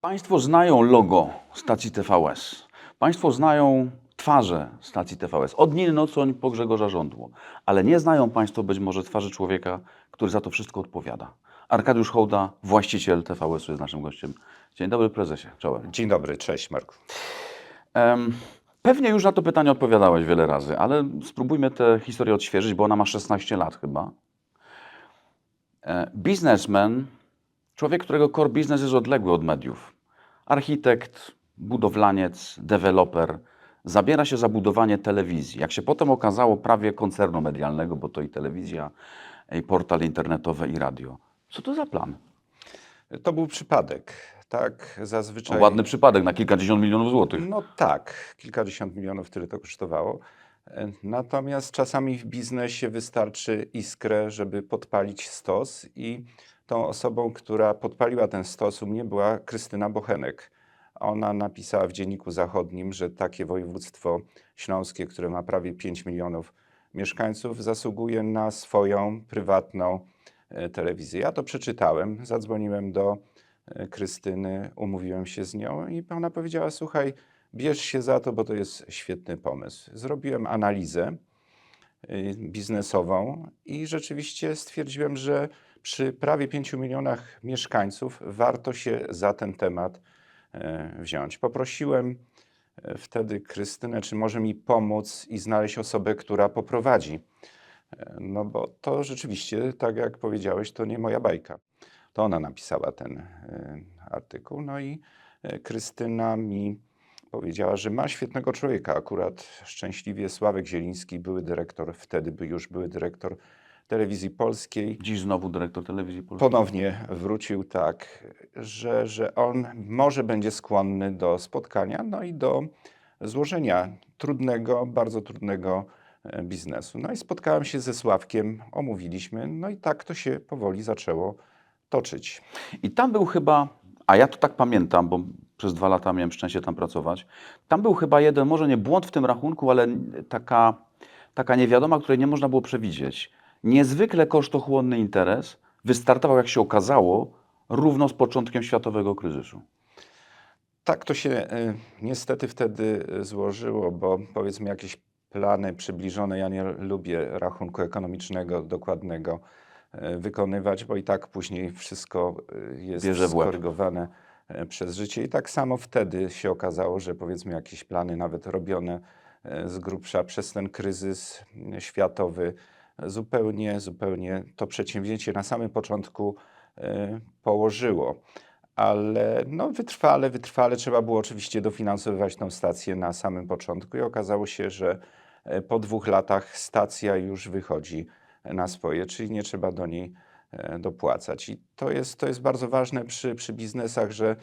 Państwo znają logo stacji TVS. Państwo znają twarze stacji TVS. Od Niny Nocoń po Grzegorza Żądło. Ale nie znają Państwo być może twarzy człowieka, który za to wszystko odpowiada. Arkadiusz Hołda, właściciel TVS-u jest naszym gościem. Dzień dobry prezesie, czołem. Dzień dobry, cześć Marku. Em, pewnie już na to pytanie odpowiadałeś wiele razy, ale spróbujmy tę historię odświeżyć, bo ona ma 16 lat chyba. E, Biznesmen, człowiek, którego core business jest odległy od mediów. Architekt, budowlaniec, deweloper, zabiera się za budowanie telewizji. Jak się potem okazało, prawie koncernu medialnego, bo to i telewizja, i portal internetowy, i radio. Co to za plan? To był przypadek. Tak, zazwyczaj. Ładny przypadek na kilkadziesiąt milionów złotych. No tak, kilkadziesiąt milionów, tyle to kosztowało. Natomiast czasami w biznesie wystarczy iskrę, żeby podpalić stos i tą osobą, która podpaliła ten stos u mnie była Krystyna Bochenek. Ona napisała w Dzienniku Zachodnim, że takie województwo śląskie, które ma prawie 5 milionów mieszkańców, zasługuje na swoją prywatną e, telewizję. Ja to przeczytałem, zadzwoniłem do e, Krystyny, umówiłem się z nią i ona powiedziała: Słuchaj, bierz się za to, bo to jest świetny pomysł. Zrobiłem analizę y, biznesową i rzeczywiście stwierdziłem, że przy prawie 5 milionach mieszkańców warto się za ten temat e, wziąć. Poprosiłem e, wtedy Krystynę, czy może mi pomóc i znaleźć osobę, która poprowadzi. E, No bo to rzeczywiście, tak jak powiedziałeś, to nie moja bajka. To ona napisała ten artykuł. No i Krystyna mi powiedziała, że ma świetnego człowieka. Akurat szczęśliwie Sławek Zieliński, były dyrektor, wtedy by już były dyrektor telewizji polskiej, Dziś znowu dyrektor telewizji polskiej. ponownie wrócił tak, że, że on może będzie skłonny do spotkania, no i do złożenia trudnego, bardzo trudnego e, biznesu. No i spotkałem się ze Sławkiem, omówiliśmy, no i tak to się powoli zaczęło toczyć. I tam był chyba, a ja to tak pamiętam, bo przez dwa lata miałem szczęście tam pracować. Tam był chyba jeden, może nie błąd w tym rachunku, ale taka, taka niewiadoma, której nie można było przewidzieć. Niezwykle kosztochłonny interes wystartował, jak się okazało, równo z początkiem światowego kryzysu. Tak to się y, niestety wtedy y, złożyło, bo powiedzmy jakieś plany przybliżone, ja nie lubię rachunku ekonomicznego dokładnego y, wykonywać, bo i tak później wszystko y, jest Bierze skorygowane y, przez życie. I tak samo wtedy się okazało, że powiedzmy jakieś plany nawet robione y, z grubsza przez ten kryzys y, światowy, zupełnie, zupełnie to przedsięwzięcie na samym początku y, położyło ale no, wytrwale, wytrwale trzeba było oczywiście dofinansowywać tą stację na samym początku i okazało się, że e, po dwóch latach stacja już wychodzi na swoje, czyli nie trzeba do niej e, dopłacać. I to jest, to jest bardzo ważne przy, przy biznesach, że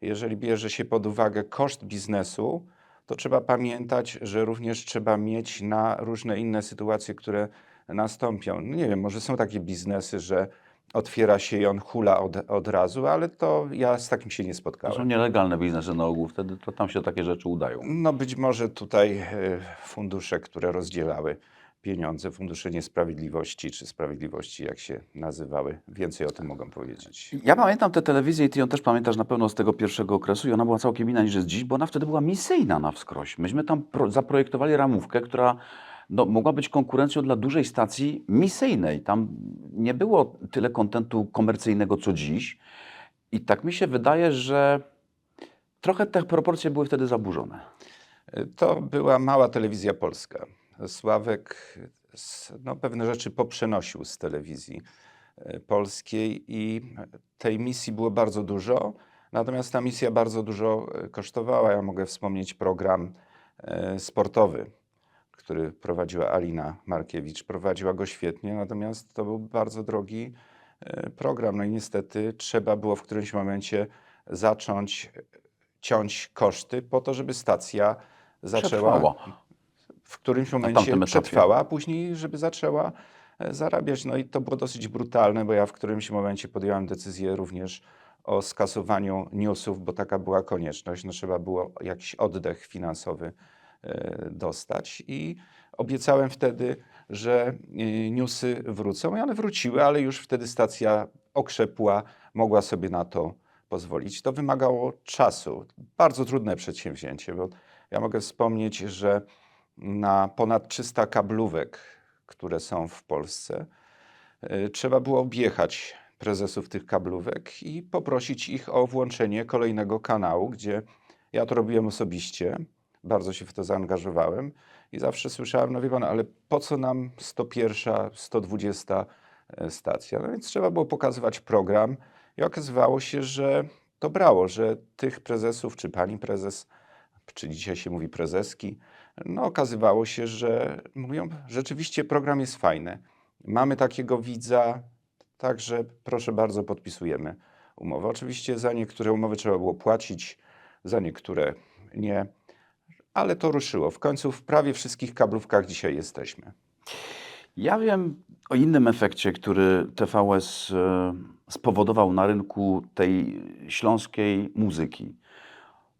jeżeli bierze się pod uwagę koszt biznesu, to trzeba pamiętać, że również trzeba mieć na różne inne sytuacje, które nastąpią. No nie wiem, może są takie biznesy, że otwiera się i on hula od, od razu, ale to ja z takim się nie To są spotkałem. nielegalne biznesy na ogół, wtedy to tam się takie rzeczy udają. No być może tutaj e, fundusze, które rozdzielały pieniądze, fundusze niesprawiedliwości czy sprawiedliwości, jak się nazywały, więcej o tym mogą powiedzieć. Ja pamiętam tę telewizję i ty ją też pamiętasz na pewno z tego pierwszego okresu i ona była całkiem inna niż jest dziś, bo ona wtedy była misyjna na wskroś. Myśmy tam pro, zaprojektowali ramówkę, która no, mogła być konkurencją dla dużej stacji misyjnej. Tam nie było tyle kontentu komercyjnego co dziś i tak mi się wydaje, że trochę te proporcje były wtedy zaburzone. To była mała telewizja polska. Sławek no, pewne rzeczy poprzenosił z telewizji e, polskiej i tej misji było bardzo dużo, natomiast ta misja bardzo dużo e, kosztowała. Ja mogę wspomnieć program e, sportowy, który prowadziła Alina Markiewicz. Prowadziła go świetnie, natomiast to był bardzo drogi e, program. No i niestety trzeba było w którymś momencie zacząć ciąć koszty po to, żeby stacja zaczęła w którymś momencie przetrwała, a później, żeby zaczęła e, zarabiać. No i to było dosyć brutalne, bo ja w którymś momencie podjąłem decyzję również o skasowaniu newsów, bo taka była konieczność. No, trzeba było jakiś oddech finansowy dostać i obiecałem wtedy, że e, newsy wrócą i one wróciły, ale już wtedy stacja okrzepła, mogła sobie na to pozwolić. To wymagało czasu. Bardzo trudne przedsięwzięcie, bo ja mogę wspomnieć, że na ponad 300 kablówek, które są w Polsce, y, trzeba było objechać prezesów tych kablówek i poprosić ich o włączenie kolejnego kanału, gdzie ja to robiłem osobiście, bardzo się w to zaangażowałem i zawsze słyszałem, no wie pan, ale po co nam 101, 120 e, stacja? No więc trzeba było pokazywać program i okazywało się, że to brało, że tych prezesów, czy pani prezes, czy dzisiaj się mówi prezeski, no okazywało się, że mówią, rzeczywiście program jest fajny. Mamy takiego widza, także proszę bardzo, podpisujemy umowę. Oczywiście za niektóre umowy trzeba było płacić, za niektóre nie, ale to ruszyło. W końcu w prawie wszystkich kablówkach dzisiaj jesteśmy. Ja wiem o innym efekcie, który TVS e, spowodował na rynku tej śląskiej muzyki.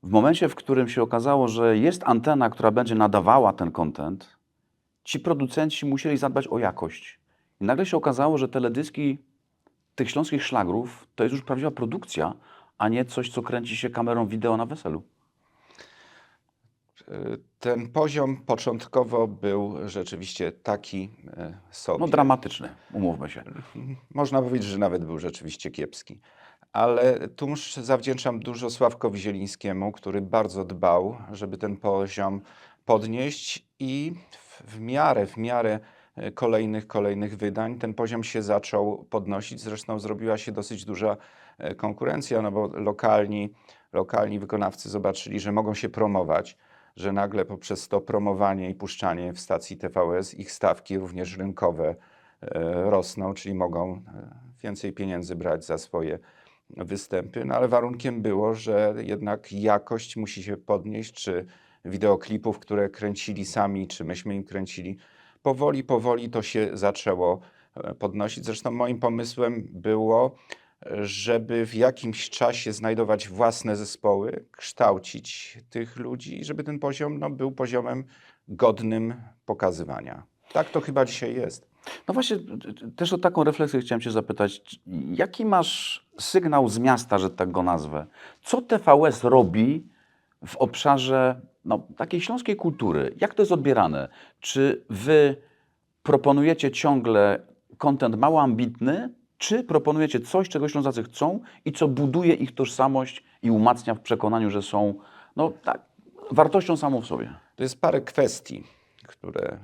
W momencie, w którym się okazało, że jest antena, która będzie nadawała ten content, ci producenci musieli zadbać o jakość. I nagle się okazało, że teledyski tych śląskich szlagrów to jest już prawdziwa produkcja, a nie coś, co kręci się kamerą wideo na weselu. Ten poziom początkowo był rzeczywiście taki y, sobie. No dramatyczny, umówmy się. Można powiedzieć, że nawet był rzeczywiście kiepski. Ale tu zawdzięczam dużo Sławkowi Zielińskiemu, który bardzo dbał, żeby ten poziom podnieść i w, w miarę, w miarę e, kolejnych, kolejnych wydań ten poziom się zaczął podnosić. Zresztą zrobiła się dosyć duża e, konkurencja, no bo lokalni, lokalni wykonawcy zobaczyli, że mogą się promować, że nagle poprzez to promowanie i puszczanie w stacji TVS ich stawki również rynkowe e, rosną, czyli mogą e, więcej pieniędzy brać za swoje występy, no ale warunkiem było, że jednak jakość musi się podnieść, czy wideoklipów, które kręcili sami, czy myśmy im kręcili. Powoli, powoli to się zaczęło e, podnosić. Zresztą moim pomysłem było, żeby w jakimś czasie znajdować własne zespoły, kształcić tych ludzi żeby ten poziom no, był poziomem godnym pokazywania. Tak to chyba dzisiaj jest. No właśnie, też o taką refleksję chciałem Cię zapytać. Jaki masz sygnał z miasta, że tak go nazwę? Co TVS robi w obszarze no, takiej śląskiej kultury? Jak to jest odbierane? Czy Wy proponujecie ciągle kontent mało ambitny, czy proponujecie coś, czego Ślązacy chcą i co buduje ich tożsamość i umacnia w przekonaniu, że są no, tak, wartością samą w sobie? To jest parę kwestii, które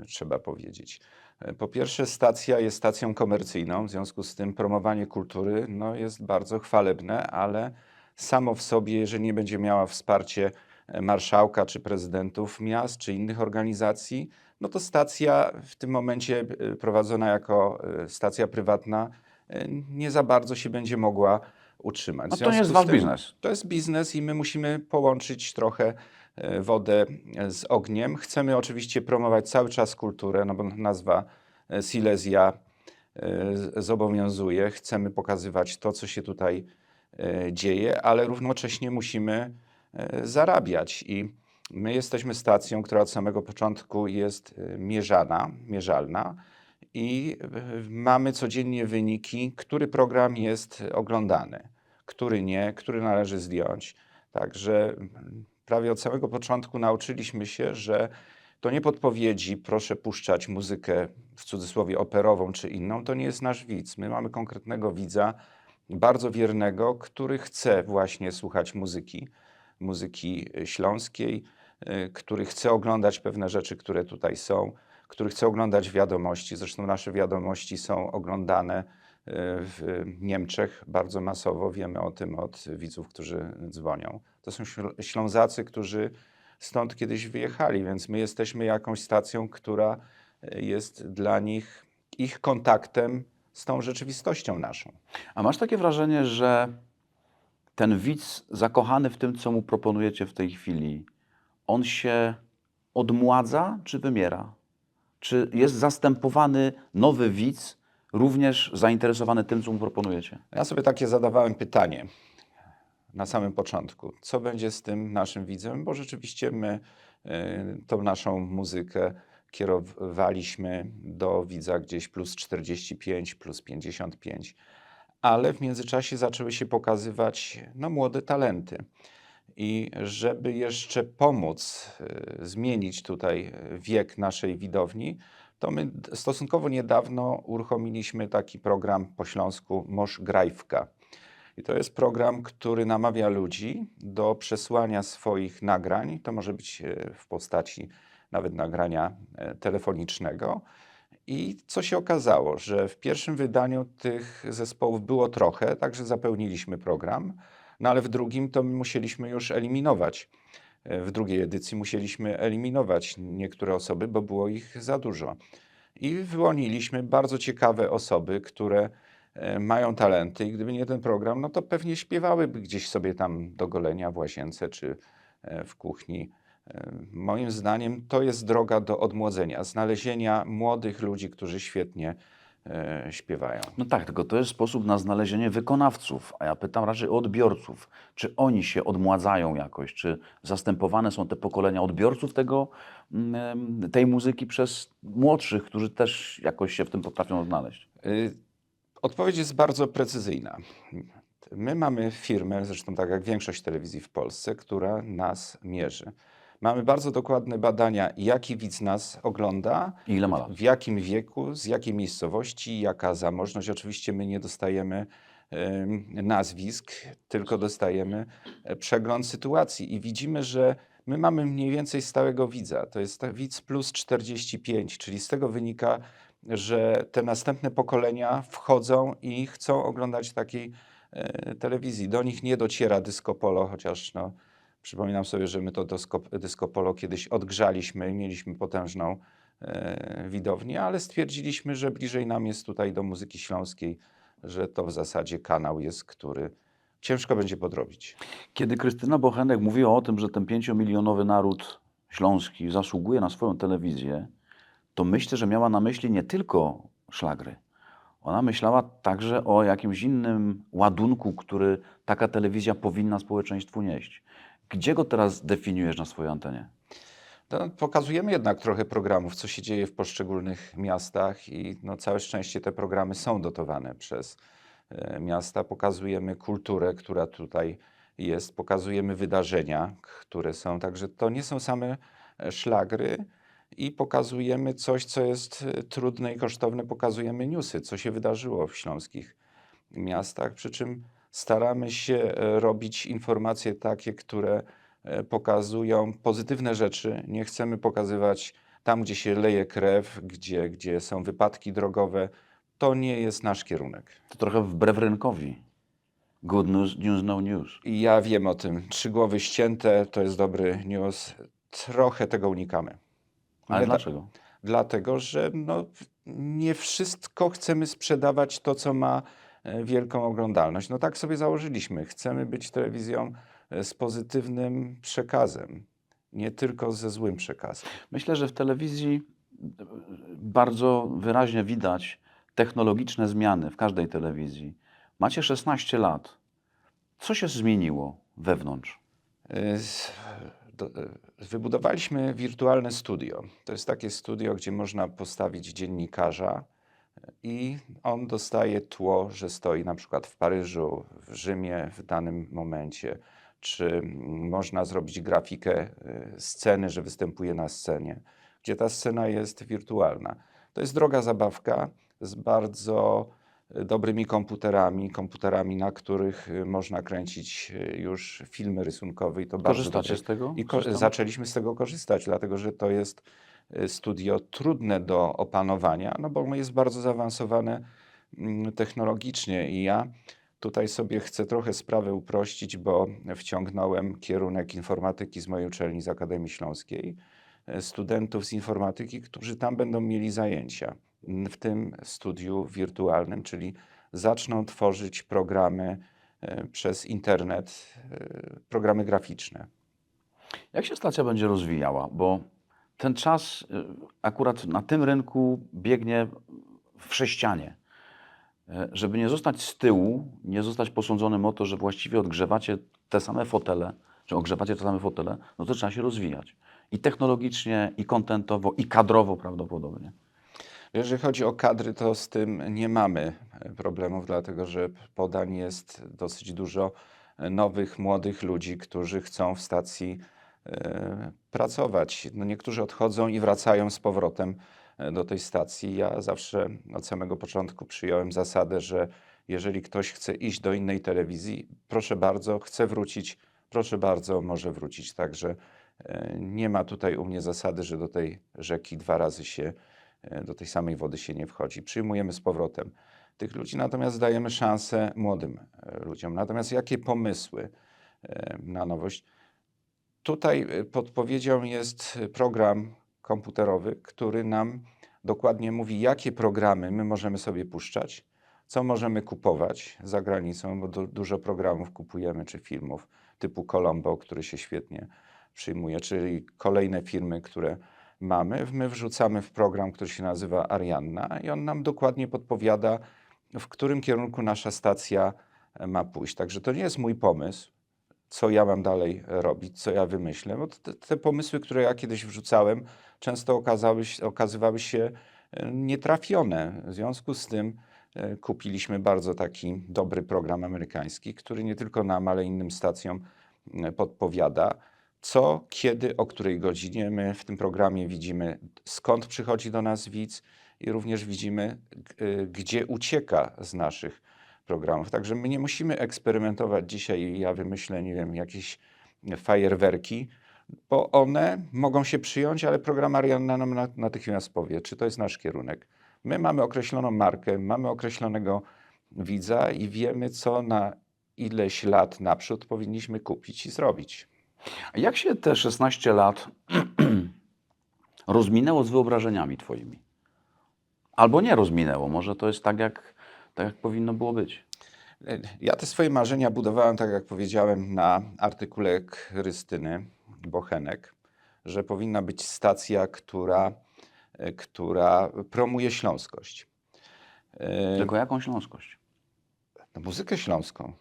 e, trzeba powiedzieć. E, Po pierwsze, stacja jest stacją komercyjną, w związku z tym promowanie kultury no, jest bardzo chwalebne, ale samo w sobie, jeżeli nie będzie miała wsparcie e, marszałka czy prezydentów miast czy innych organizacji, no to stacja w tym momencie e, prowadzona jako e, stacja prywatna e, nie za bardzo się będzie mogła utrzymać. No to nie jest wasz biznes. to jest biznes i my musimy połączyć trochę wodę z ogniem. Chcemy oczywiście promować cały czas kulturę, no bo nazwa Silesia zobowiązuje. Chcemy pokazywać to, co się tutaj dzieje, ale równocześnie musimy zarabiać i my jesteśmy stacją, która od samego początku jest e, mierzana, mierzalna i e, mamy codziennie wyniki, który program jest oglądany, który nie, który należy zdjąć. Także mm, prawie od samego początku nauczyliśmy się, że to nie podpowiedzi, proszę puszczać muzykę w cudzysłowie operową czy inną, to nie jest nasz widz. My mamy konkretnego widza, bardzo wiernego, który chce właśnie słuchać muzyki, muzyki y, śląskiej, y, który chce oglądać pewne rzeczy, które tutaj są, który chce oglądać wiadomości. Zresztą nasze wiadomości są oglądane y, w Niemczech bardzo masowo. Wiemy o tym od widzów, którzy dzwonią. To są Śl- Ślązacy, którzy stąd kiedyś wyjechali, więc my jesteśmy jakąś stacją, która y, jest dla nich ich kontaktem z tą rzeczywistością naszą. A masz takie wrażenie, że ten widz zakochany w tym, co mu proponujecie w tej chwili, on się odmładza czy wymiera? Czy jest zastępowany nowy widz, również zainteresowany tym, co mu proponujecie? Ja sobie takie zadawałem pytanie na samym początku. Co będzie z tym naszym widzem? Bo rzeczywiście my y, tą naszą muzykę kierowaliśmy do widza gdzieś plus 45, plus 55, ale w międzyczasie zaczęły się pokazywać no, młode talenty. I żeby jeszcze pomóc y, zmienić tutaj y, wiek naszej widowni, to my stosunkowo niedawno uruchomiliśmy taki program po śląsku Mosz Grajwka. I to jest program, który namawia ludzi do przesłania swoich nagrań. To może być e, w postaci nawet nagrania e, telefonicznego. I co się okazało, że w pierwszym wydaniu tych zespołów było trochę, także zapełniliśmy program, no ale w drugim to my musieliśmy już eliminować. E, W drugiej edycji musieliśmy eliminować niektóre osoby, bo było ich za dużo. I wyłoniliśmy bardzo ciekawe osoby, które e, mają talenty i gdyby nie ten program, no to pewnie śpiewałyby gdzieś sobie tam do golenia w łazience czy e, w kuchni. Moim zdaniem to jest droga do odmłodzenia, znalezienia młodych ludzi, którzy świetnie śpiewają. No tak, tylko to jest sposób na znalezienie wykonawców, a ja pytam raczej o odbiorców. Czy oni się odmładzają jakoś? Czy zastępowane są te pokolenia odbiorców tego, mm, tej muzyki przez młodszych, którzy też jakoś się w tym potrafią odnaleźć? Y, Odpowiedź jest bardzo precyzyjna. My mamy firmę, zresztą tak jak większość telewizji w Polsce, która nas mierzy. Mamy bardzo dokładne badania, jaki widz nas ogląda, I ile ma lat? w jakim wieku, z jakiej miejscowości, jaka zamożność. Oczywiście my nie dostajemy em, nazwisk, tylko dostajemy e, przegląd sytuacji i widzimy, że my mamy mniej więcej stałego widza. To jest widz plus 45, czyli z tego wynika, że te następne pokolenia wchodzą i chcą oglądać takiej e, telewizji. Do nich nie dociera disco polo, chociaż no, przypominam sobie, że my to disco, polo kiedyś odgrzaliśmy i mieliśmy potężną e, widownię, ale stwierdziliśmy, że bliżej nam jest tutaj do muzyki śląskiej, że to w zasadzie kanał jest, który ciężko będzie podrobić. Kiedy Krystyna Bochenek mówiła o tym, że ten pięciomilionowy naród śląski zasługuje na swoją telewizję, to myślę, że miała na myśli nie tylko szlagry. Ona myślała także o jakimś innym ładunku, który taka telewizja powinna społeczeństwu nieść. Gdzie go teraz definiujesz na swojej antenie? To pokazujemy jednak trochę programów, co się dzieje w poszczególnych miastach i no, całe szczęście te programy są dotowane przez e, miasta. Pokazujemy kulturę, która tutaj jest, pokazujemy wydarzenia, które są, także to nie są same e, szlagry. I pokazujemy coś, co jest e, trudne i kosztowne, pokazujemy newsy, co się wydarzyło w śląskich miastach, przy czym staramy się e, robić informacje takie, które e, pokazują pozytywne rzeczy. Nie chcemy pokazywać tam, gdzie się leje krew, gdzie, gdzie są wypadki drogowe. To nie jest nasz kierunek. To trochę wbrew rynkowi. Good news, news, no news. I ja wiem o tym. Trzy głowy ścięte to jest dobry news. Trochę tego unikamy. Ale da- dlaczego? Dlatego, że no, nie wszystko chcemy sprzedawać to, co ma wielką oglądalność. No tak sobie założyliśmy. Chcemy być telewizją e, z pozytywnym przekazem, nie tylko ze złym przekazem. Myślę, że w telewizji e, bardzo wyraźnie widać technologiczne zmiany w każdej telewizji. Macie 16 lat. Co się zmieniło wewnątrz? E, e, Wybudowaliśmy wirtualne studio. To jest takie studio, gdzie można postawić dziennikarza e, i on dostaje tło, że stoi na przykład w Paryżu, w Rzymie w danym momencie, czy można zrobić grafikę e, sceny, że występuje na scenie, gdzie ta scena jest wirtualna. To jest droga zabawka z bardzo e, dobrymi komputerami, komputerami, na których e, można kręcić już filmy rysunkowe i to bardzo Korzystacie dobre- z tego? i ko- zaczęliśmy z tego korzystać, dlatego że to jest studio trudne do opanowania, no bo jest bardzo zaawansowane mm, technologicznie i ja tutaj sobie chcę trochę sprawę uprościć, bo wciągnąłem kierunek informatyki z mojej uczelni z Akademii Śląskiej, e, studentów z informatyki, którzy tam będą mieli zajęcia m, w tym studiu wirtualnym, czyli zaczną tworzyć programy e, przez internet, programy graficzne. Jak się stacja będzie rozwijała? Bo ten czas y, akurat na tym rynku biegnie w sześcianie. Y, Żeby nie zostać z tyłu, nie zostać posądzonym o to, że właściwie odgrzewacie te same fotele, czy ogrzewacie te same fotele, no to trzeba się rozwijać. I technologicznie, i kontentowo, i kadrowo prawdopodobnie. Jeżeli chodzi o kadry, to z tym nie mamy e, problemów, dlatego że podań jest dosyć dużo e, nowych, młodych ludzi, którzy chcą w stacji e, pracować. No niektórzy odchodzą i wracają z powrotem e, do tej stacji. Ja zawsze od samego początku przyjąłem zasadę, że jeżeli ktoś chce iść do innej telewizji, proszę bardzo, chce wrócić, proszę bardzo, może wrócić. Także e, nie ma tutaj u mnie zasady, że do tej rzeki dwa razy się e, do tej samej wody się nie wchodzi. Przyjmujemy z powrotem tych ludzi, natomiast dajemy szansę młodym e, ludziom. Natomiast jakie pomysły e, na nowość? Tutaj e, podpowiedzią jest program komputerowy, który nam dokładnie mówi, jakie programy my możemy sobie puszczać, co możemy kupować za granicą, bo du dużo programów kupujemy, czy filmów typu Colombo, który się świetnie przyjmuje, czyli kolejne firmy, które mamy. My wrzucamy w program, który się nazywa Arianna i on nam dokładnie podpowiada, w którym kierunku nasza stacja ma pójść. Także to nie jest mój pomysł, co ja mam dalej robić, co ja wymyślę, bo te, te pomysły, które ja kiedyś wrzucałem, często okazały, okazywały się e, nietrafione. W związku z tym e, kupiliśmy bardzo taki dobry program amerykański, który nie tylko nam, ale innym stacjom e, podpowiada, co, kiedy, o której godzinie. My w tym programie widzimy, skąd przychodzi do nas widz i również widzimy, gdzie ucieka z naszych programów. Także my nie musimy eksperymentować dzisiaj ja wymyślę, nie wiem, jakieś fajerwerki, bo one mogą się przyjąć, ale program Arianna nam na- natychmiast powie, czy to jest nasz kierunek. My mamy określoną markę, mamy określonego widza i wiemy, co na ileś lat naprzód powinniśmy kupić i zrobić. Jak się te 16 lat rozminęło z wyobrażeniami twoimi? Albo nie rozminęło, może to jest tak, jak, tak jak powinno było być. Ja te swoje marzenia budowałem, tak jak powiedziałem, na artykule Krystyny Bochenek, że powinna być stacja, która, e, która promuje śląskość. E, Tylko jaką śląskość? no, muzykę śląską.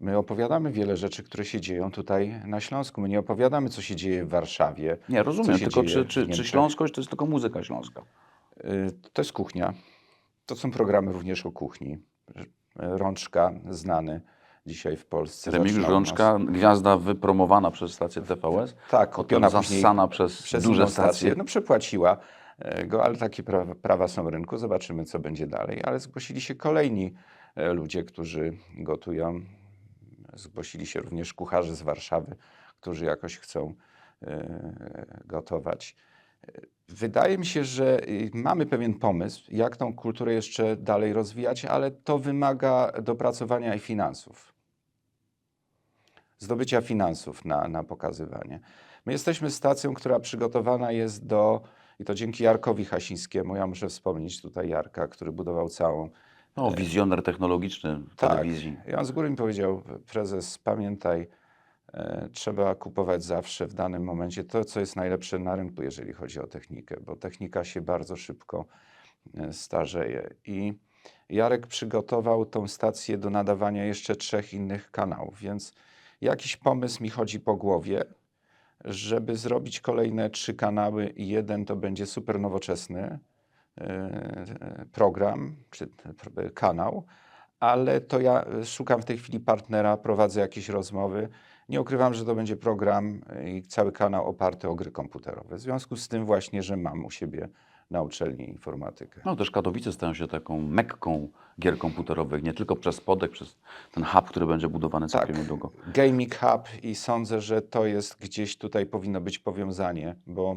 My opowiadamy wiele rzeczy, które się dzieją tutaj na Śląsku. My nie opowiadamy, co się dzieje w Warszawie. Nie, rozumiem, tylko czy, czy, czy śląskość to jest tylko muzyka śląska? Y, To jest kuchnia. To są programy również o kuchni. Rączka znany dzisiaj w Polsce. Remigiusz Rączka, gwiazda wypromowana przez stację TVS, Tak, potem kupiona zassana przez, przez duże inną stację. stacje. No przepłaciła e, go, ale takie prawa, prawa są rynku. Zobaczymy, co będzie dalej. Ale zgłosili się kolejni e, ludzie, którzy gotują. Zgłosili się również kucharze z Warszawy, którzy jakoś chcą e, gotować. E, Wydaje mi się, że y, mamy pewien pomysł, jak tą kulturę jeszcze dalej rozwijać, ale to wymaga dopracowania i finansów zdobycia finansów na, na pokazywanie. My jesteśmy stacją, która przygotowana jest do, i to dzięki Jarkowi Hasińskiemu, ja muszę wspomnieć tutaj Jarka, który budował całą. No, wizjoner technologiczny w Tak. telewizji. I on z góry mi powiedział, prezes, pamiętaj, e, trzeba kupować zawsze w danym momencie to, co jest najlepsze na rynku, jeżeli chodzi o technikę, bo technika się bardzo szybko e, starzeje. I Jarek przygotował tą stację do nadawania jeszcze trzech innych kanałów, więc jakiś pomysł mi chodzi po głowie, żeby zrobić kolejne trzy kanały jeden to będzie super nowoczesny e, program czy kanał, ale to ja e, szukam w tej chwili partnera, prowadzę jakieś rozmowy. Nie ukrywam, że to będzie program i cały kanał oparty o gry komputerowe. W związku z tym właśnie, że mam u siebie na uczelni informatykę. No też Katowice stają się taką mekką gier komputerowych, nie tylko przez Spodek, przez ten hub, który będzie budowany całkiem Tak. niedługo. Gaming Hub i sądzę, że to jest gdzieś tutaj powinno być powiązanie, bo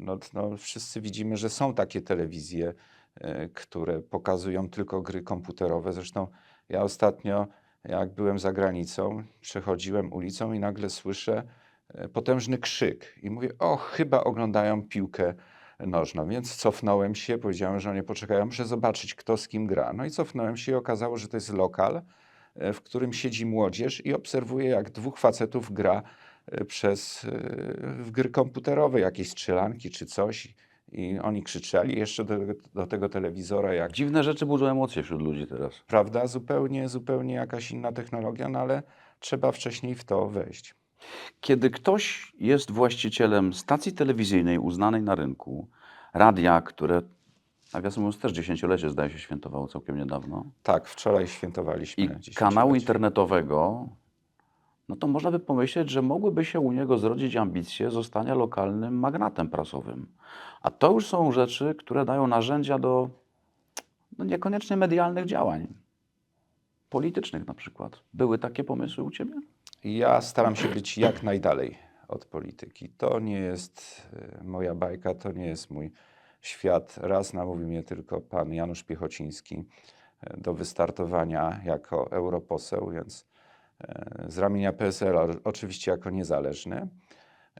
no, no, wszyscy widzimy, że są takie telewizje, e, które pokazują tylko gry komputerowe. Zresztą ja ostatnio, jak byłem za granicą, przechodziłem ulicą i nagle słyszę e, potężny krzyk i mówię, o, chyba oglądają piłkę nożną, więc cofnąłem się, powiedziałem, że nie poczekają, muszę zobaczyć, kto z kim gra. No i cofnąłem się i okazało, że to jest lokal, e, w którym siedzi młodzież i obserwuje, jak dwóch facetów gra e, przez w gry komputerowe, jakieś strzelanki czy coś. I oni krzyczeli jeszcze do, do tego telewizora, jak Dziwne rzeczy budzą emocje wśród ludzi teraz. prawda, zupełnie, zupełnie jakaś inna technologia, no ale trzeba wcześniej w to wejść. Kiedy ktoś jest właścicielem stacji telewizyjnej uznanej na rynku, radia, które Nawiasem mówiąc, też dziesięciolecie zdaje się świętowało całkiem niedawno. Tak, wczoraj świętowaliśmy. I kanału internetowego, no to można by pomyśleć, że mogłyby się u niego zrodzić ambicje zostania lokalnym magnatem prasowym. A to już są rzeczy, które dają narzędzia do no niekoniecznie medialnych działań. Politycznych na przykład. Były takie pomysły u Ciebie? Ja staram się być jak najdalej od polityki. To nie jest e, moja bajka, to nie jest mój świat. Raz namówił mnie tylko pan Janusz Piechociński e, do wystartowania jako europoseł, więc z ramienia PSL, oczywiście jako niezależny.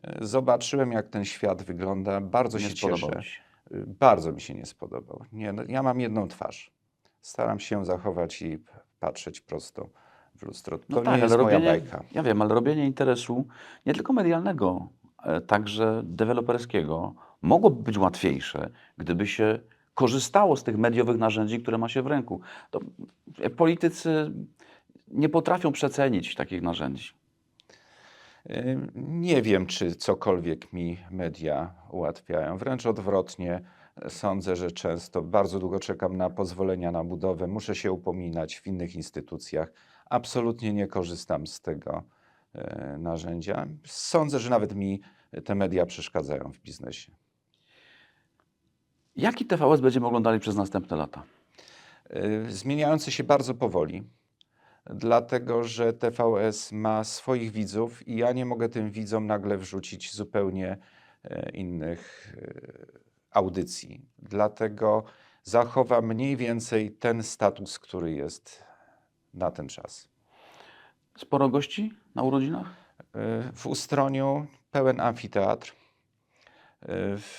E, Zobaczyłem, jak ten świat wygląda. Bardzo Nie się cieszę. ci się. Y, Bardzo mi się nie spodobał. Nie, no, ja mam jedną twarz. Staram się zachować i patrzeć prosto w lustro. To No nie tak, jest ale moja robienie, bajka. ja wiem, ale robienie interesu nie tylko medialnego, e, także deweloperskiego mogłoby być łatwiejsze, gdyby się korzystało z tych mediowych narzędzi, które ma się w ręku. To e, politycy nie potrafią przecenić takich narzędzi. Nie wiem, czy cokolwiek mi media ułatwiają. Wręcz odwrotnie. Sądzę, że często bardzo długo czekam na pozwolenia na budowę. Muszę się upominać w innych instytucjach. Absolutnie nie korzystam z tego e, narzędzia. Sądzę, że nawet mi te media przeszkadzają w biznesie. Jaki TVS będziemy oglądali przez następne lata? Zmieniający się bardzo powoli, dlatego że TVS ma swoich widzów i ja nie mogę tym widzom nagle wrzucić zupełnie e, innych e, audycji. Dlatego zachowa mniej więcej ten status, który jest na ten czas. Sporo gości na urodzinach? Y, W Ustroniu pełen amfiteatr,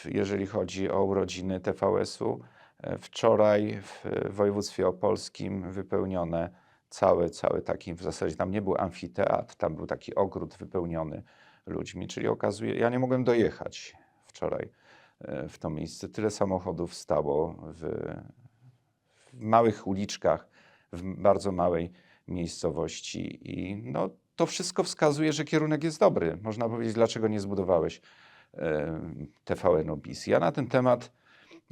jeżeli chodzi o urodziny TVS-u. Wczoraj w województwie opolskim wypełnione cały, cały taki, w zasadzie tam nie był amfiteatr, tam był taki ogród wypełniony ludźmi, czyli okazuje, ja nie mogłem dojechać wczoraj y, w to miejsce. Tyle samochodów stało w, w małych uliczkach, w bardzo małej miejscowości i no, to wszystko wskazuje, że kierunek jest dobry. Można powiedzieć, dlaczego nie zbudowałeś e, TVN-u BIS. Ja na ten temat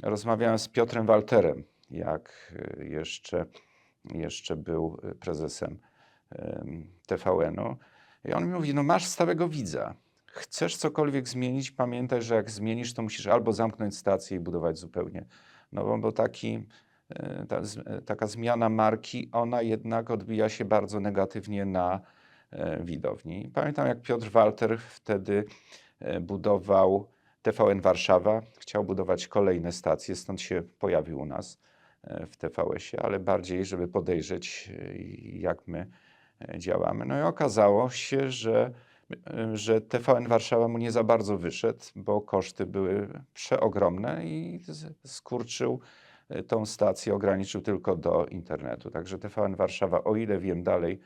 rozmawiałem z Piotrem Walterem, jak e, jeszcze, jeszcze był e, prezesem em, TVN-u. I on mi mówi, no masz stałego widza. Chcesz cokolwiek zmienić, pamiętaj, że jak zmienisz, to musisz albo zamknąć stację i budować zupełnie nową, bo taki, e, ta, e, taka zmiana marki, ona jednak odbija się bardzo negatywnie na e, widowni. Pamiętam, jak Piotr Walter wtedy budował TVN Warszawa, chciał budować kolejne stacje, stąd się pojawił u nas w TVS-ie, ale bardziej, żeby podejrzeć, jak my e, działamy. No i okazało się, że, e, że TVN Warszawa mu nie za bardzo wyszedł, bo koszty były przeogromne i skurczył e, tą stację, ograniczył tylko do internetu. Także TVN Warszawa, o ile wiem, dalej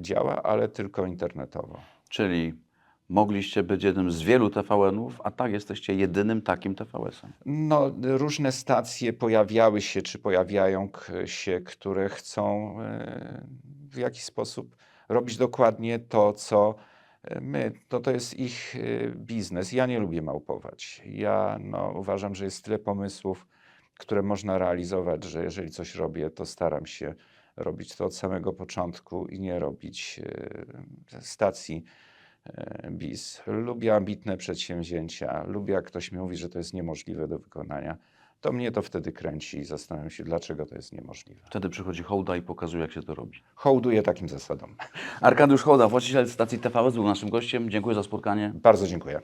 działa, ale tylko internetowo. Czyli mogliście być jednym z wielu TVN-ów, a tak jesteście jedynym takim TVS-em. No, różne stacje pojawiały się, czy pojawiają się, które chcą e, w jakiś sposób robić dokładnie to, co e, my. To, to jest ich e, biznes. Ja nie lubię małpować. Ja no, uważam, że jest tyle pomysłów, które można realizować, że jeżeli coś robię, to staram się robić to od samego początku i nie robić stacji BIS. Lubię ambitne przedsięwzięcia, lubię jak ktoś mi mówi, że to jest niemożliwe do wykonania. To mnie to wtedy kręci i zastanawiam się, dlaczego to jest niemożliwe. Wtedy przychodzi hołda i pokazuje, jak się to robi. Hołduję takim zasadom. Arkadiusz Hołda, właściciel stacji TVS, był naszym gościem. Dziękuję za spotkanie. Bardzo dziękuję.